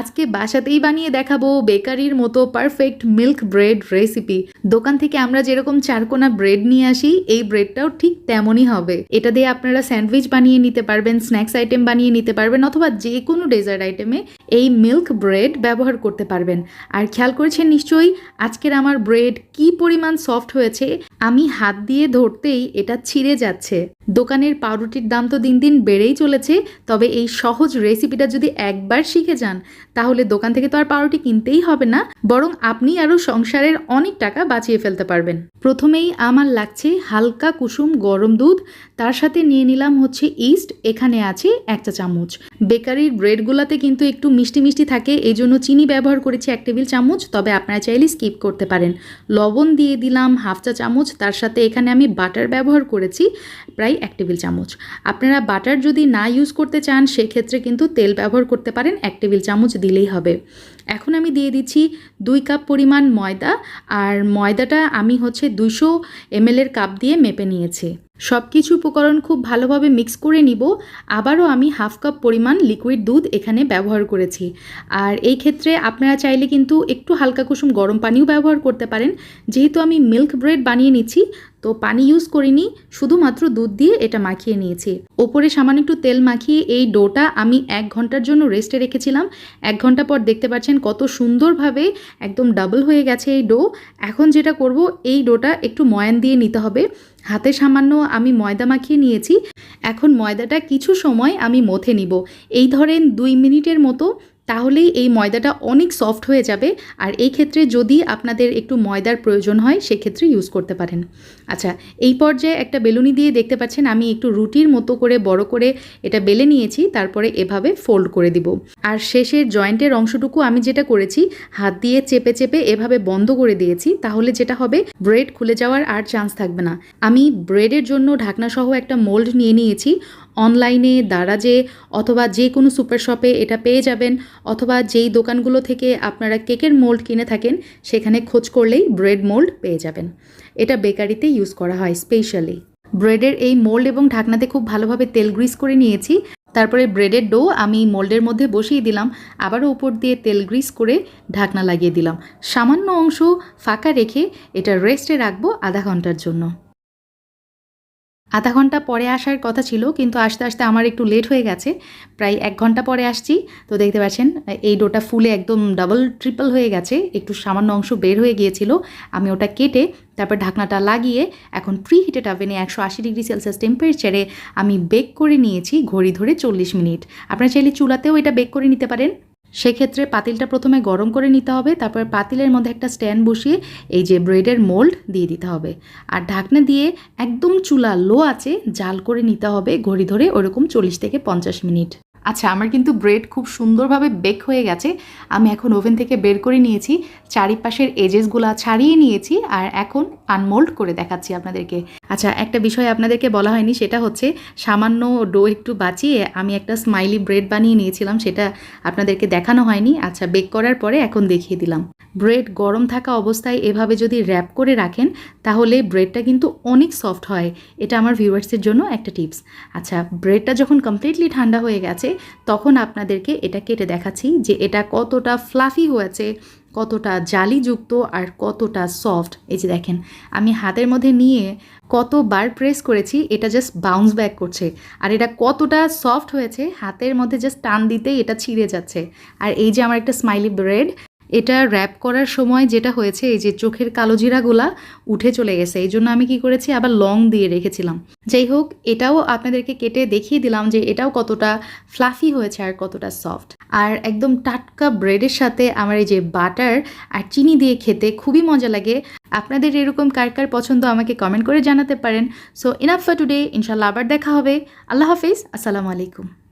আজকে বাসাতেই বানিয়ে দেখাবো বেকারির মতো পারফেক্ট মিল্ক ব্রেড রেসিপি দোকান থেকে আমরা যেরকম চারকোনা ব্রেড নিয়ে আসি, এই ব্রেডটাও ঠিক তেমনই হবে। এটা দিয়ে আপনারা স্যান্ডউইচ বানিয়ে নিতে পারবেন স্ন্যাক্স আইটেম বানিয়ে নিতে পারবেন, অথবা যে কোনো ডেজার্ট আইটেমে এই মিল্ক ব্রেড ব্যবহার করতে পারবেন। আর খেয়াল করেছেন নিশ্চয়ই, আজকের আমার ব্রেড কি পরিমাণ সফট হয়েছে? আমি হাত দিয়ে ধরতেই এটা ছিঁড়ে যাচ্ছে। দোকানের পাউরুটির দাম তো দিন দিন বেড়েই চলেছে, তবে এই সহজ রেসিপিটা যদি একবার শিখে যান, তাহলে দোকান থেকে তো আর পাউরুটি কিনতেই হবে না, বরং আপনি আরও সংসারের অনেক টাকা বাঁচিয়ে ফেলতে পারবেন। প্রথমেই আমার লাগছে হালকা কুসুম গরম দুধ, তার সাথে নিয়ে নিলাম হচ্ছে ইস্ট, এখানে আছে একটা চামচ। বেকারির ব্রেডগুলোতে কিন্তু একটু মিষ্টি মিষ্টি থাকে, এই জন্য চিনি ব্যবহার করেছি এক টেবিল চামচ, তবে আপনারা চাইলে স্কিপ করতে পারেন। লবণ দিয়ে দিলাম হাফ চা চামচ, তার সাথে এখানে আমি বাটার ব্যবহার করেছি প্রায় এক টেবিল চামচ। আপনারা বাটার যদি না ইউজ করতে চান, সেক্ষেত্রে কিন্তু তেল ব্যবহার করতে পারেন, এক টেবিল চামচ দিলেই হবে। এখন আমি দিয়ে দিচ্ছি দুই কাপ পরিমাণ ময়দা, আর ময়দাটা আমি হচ্ছে দুশো এমএলের কাপ দিয়ে মেপে নিয়েছি। সব কিছু উপকরণ খুব ভালোভাবে মিক্স করে নিব। আবারও আমি হাফ কাপ পরিমাণ লিকুইড দুধ এখানে ব্যবহার করেছি। আর এই ক্ষেত্রে আপনারা চাইলে কিন্তু একটু হালকা কুসুম গরম পানিও ব্যবহার করতে পারেন। যেহেতু আমি মিল্ক ব্রেড বানিয়ে নিচ্ছি তো পানি ইউজ করিনি, শুধুমাত্র দুধ দিয়ে এটা মাখিয়ে নিয়েছি। ওপরে সামান্য একটু তেল মাখিয়ে এই ডোটা আমি এক ঘণ্টার জন্য রেস্টে রেখেছিলাম। এক ঘণ্টা পর দেখতে পাচ্ছেন কত সুন্দরভাবে একদম ডাবল হয়ে গেছে এই ডো। এখন যেটা করব, এই ডোটা একটু ময়ান দিয়ে নিতে হবে। হাতে সামান্য আমি ময়দা মাখিয়ে নিয়েছি। এখন ময়দাটা কিছু সময় আমি মথে নিব। এই ধরেন দুই মিনিটের মতো তাহলেই এই ময়দাটা অনেক সফট হয়ে যাবে। আর এই ক্ষেত্রে যদি আপনাদের একটু ময়দার প্রয়োজন হয়, সেক্ষেত্রে ইউজ করতে পারেন। আচ্ছা এই পর্যায়ে একটা বেলুনি দিয়ে দেখতে পাচ্ছেন, আমি একটু রুটির মতো করে, বড় করে এটা বেলে নিয়েছি, তারপরে এভাবে ফোল্ড করে দিব। আর শেষের জয়েন্টের অংশটুকু আমি যেটা করেছি, হাত দিয়ে চেপে চেপে এভাবে বন্ধ করে দিয়েছি, তাহলে যেটা হবে ব্রেড খুলে যাওয়ার আর চান্স থাকবে না। আমি ব্রেডের জন্য ঢাকনাসহ একটা মোল্ড নিয়ে নিয়েছি অনলাইনে, দারাজে অথবা যে কোনো সুপার শপে এটা পেয়ে যাবেন। অথবা যেই দোকানগুলো থেকে আপনারা কেকের মোল্ড কিনে থাকেন, সেখানে খোঁজ করলেই ব্রেড মোল্ড পেয়ে যাবেন। এটা বেকারিতে ইউজ করা হয় স্পেশালি। ব্রেডের এই মোল্ড এবং ঢাকনাতে খুব ভালোভাবে তেল গ্রিস করে নিয়েছি। তারপরে ব্রেডের ডো আমি মোল্ডের মধ্যে বসিয়ে দিলাম। আবারও উপর দিয়ে তেল গ্রিস করে ঢাকনা লাগিয়ে দিলাম। সামান্য অংশ ফাঁকা রেখে এটা রেস্টে রাখব আধা ঘণ্টার জন্য। আধা ঘণ্টা পরে আসার কথা ছিল, কিন্তু আসতে আসতে আমার একটু লেট হয়ে গেছে। প্রায় এক ঘণ্টা পরে আসছি। তো দেখতে পাচ্ছেন, এই ডোটা ফুলে একদম ডাবল ট্রিপল হয়ে গেছে। একটু সামান্য অংশ বের হয়ে গিয়েছিল। আমি ওটা কেটে তারপর ঢাকনাটা লাগিয়ে এখন প্রি হিটেড ওভেনে একশো আশি ডিগ্রি সেলসিয়াস টেম্পারেচারে আমি বেক করে নিয়েছি ঘড়ি ধরে চল্লিশ মিনিট। আপনারা চাইলে চুলাতেও এটা বেক করে নিতে পারেন। সেক্ষেত্রে পাতিলটা প্রথমে গরম করে নিতে হবে, তারপর পাতিলের মধ্যে একটা স্ট্যান্ড বসিয়ে এই যে ব্রেডের মোল্ড দিয়ে দিতে হবে। আর ঢাকনা দিয়ে একদম চুলা লো আছে জাল করে নিতে হবে, ঘড়ি ধরে ওরকম চল্লিশ থেকে পঞ্চাশ মিনিট। আচ্ছা আমার কিন্তু ব্রেড খুব সুন্দরভাবে বেক হয়ে গেছে। আমি এখন ওভেন থেকে বের করে নিয়েছি। চারিপাশের এজেসগুলো ছাড়িয়ে নিয়েছি আর এখন আনমোল্ড করে দেখাচ্ছি আপনাদেরকে। আচ্ছা একটা বিষয় আপনাদেরকে বলা হয়নি, সেটা হচ্ছে সামান্য ডো একটু বাঁচিয়ে আমি একটা স্মাইলি ব্রেড বানিয়ে নিয়েছিলাম, সেটা আপনাদেরকে দেখানো হয়নি। আচ্ছা বেক করার পরে এখন দেখিয়ে দিলাম। ব্রেড গরম থাকা অবস্থায় এভাবে যদি র্যাপ করে রাখেন, তাহলে ব্রেডটা কিন্তু অনেক সফট হয়। এটা আমার ভিউয়ার্সের জন্য একটা টিপস আচ্ছা ব্রেডটা যখন কমপ্লিটলি ঠান্ডা হয়ে গেছে, তখন আপনাদেরকে এটা কেটে দেখাচ্ছি যে এটা কতটা ফ্লাফি হয়েছে, কতটা জালিযুক্ত আর কতটা সফট এই যে দেখেন, আমি হাতের মধ্যে নিয়ে কতবার প্রেস করেছি, এটা জাস্ট বাউন্স ব্যাক করছে। আর এটা কতটা সফট হয়েছে, হাতের মধ্যে জাস্ট টান দিতেই এটা ছিঁড়ে যাচ্ছে। আর এই যে আমার একটা স্মাইলি ব্রেড এটা র্যাপ করার সময় যেটা হয়েছে, এই যে চোখের কালো জিরাগুলা উঠে চলে গেছে, এই জন্য আমি কি করেছি, আবার লং দিয়ে রেখেছিলাম। যাই হোক, এটাও আপনাদেরকে কেটে দেখিয়ে দিলাম যে এটাও কতটা ফ্লাফি হয়েছে আর কতটা সফট আর একদম টাটকা ব্রেডের সাথে আমার এই যে বাটার আর চিনি দিয়ে খেতে খুবই মজা লাগে। আপনাদের এরকম কার কার পছন্দ আমাকে কমেন্ট করে জানাতে পারেন। সো ইনাফ ফর টুডে ইনশাল্লাহ আবার দেখা হবে। আল্লাহ হাফিজ, আসসালামু আলাইকুম।